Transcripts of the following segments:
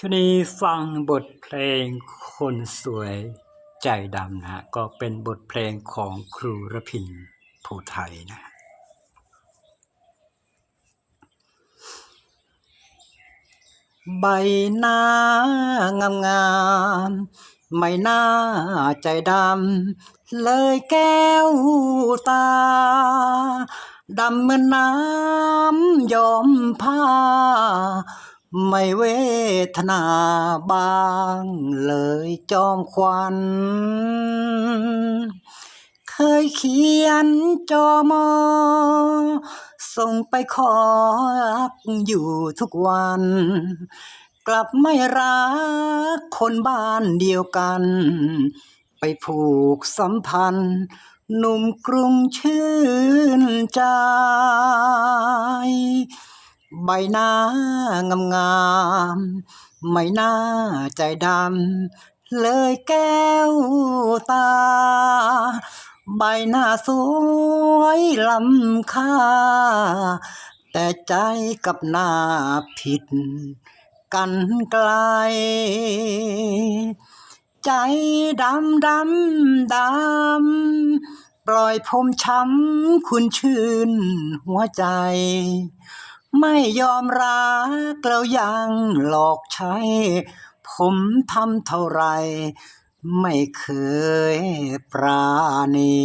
ช่วงนี้ฟังบทเพลงคนสวยใจดำนะฮะก็เป็นบทเพลงของครูระพินภูไทยนะใบหน้างามงามไม่น่าใจดำ เลยแก้วตา ดำเหมือนน้ำยอมผ้า ไม่เวทนาบางเลยจอมควัน เคยเขียนจอมอ ส่งไปขอรักอยู่ทุกวัน กลับไม่รักคนบ้านเดียวกัน ไปผูกสัมพันธ์ หนุ่มกรุงชื่นใจ ใบหน้างามงามไม่น่าใจดำ เลยแก้วตา ใบหน้าสวยล้ำค่า แต่ใจกับหน้าผิดกันไกล ใจดำดำดำ ปล่อยผมช้ำคุณชื่นหัวใจ ไม่ยอมรักแล้วยังหลอกใช้ ผมทำเท่าไร ไม่เคยปราณี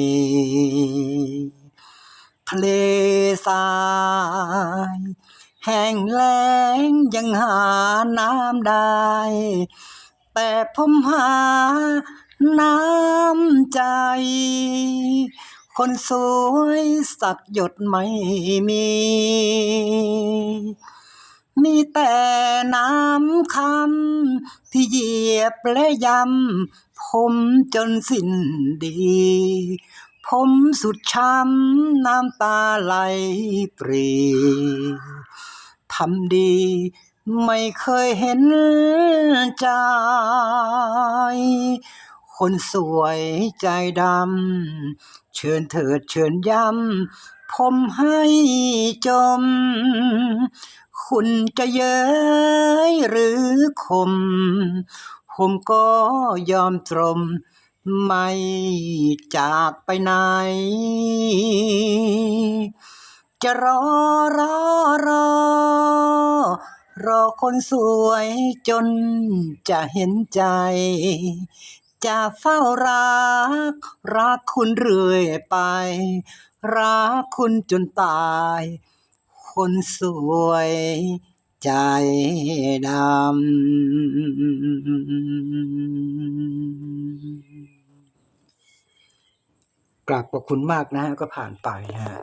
ทะเลทราย แห้งแล้งยังหาน้ำได้ แต่ผมหาน้ำใจ คนสวยสักหยดไม่มี มีแต่น้ำคำที่เหยียบและยำผมจนสิ้นดี ผมสุดช้ำน้ำตาไหลปรีทำดีไม่เคยเห็นใจ คนสวยใจดำ เชิญเถิดเชิญย้ำ ผมให้จม คุณจะเย้ยหรือคม ผมก็ยอมตรม ไม่จากไปไหน จะรอรอรอรอคนสวยจนจะเห็นใจ จะเฝ้ารัก รักคุณเรื่อยไป รักคุณจนตาย คนสวยใจดำกราบขอบคุณมากนะฮะก็ผ่านไปฮะ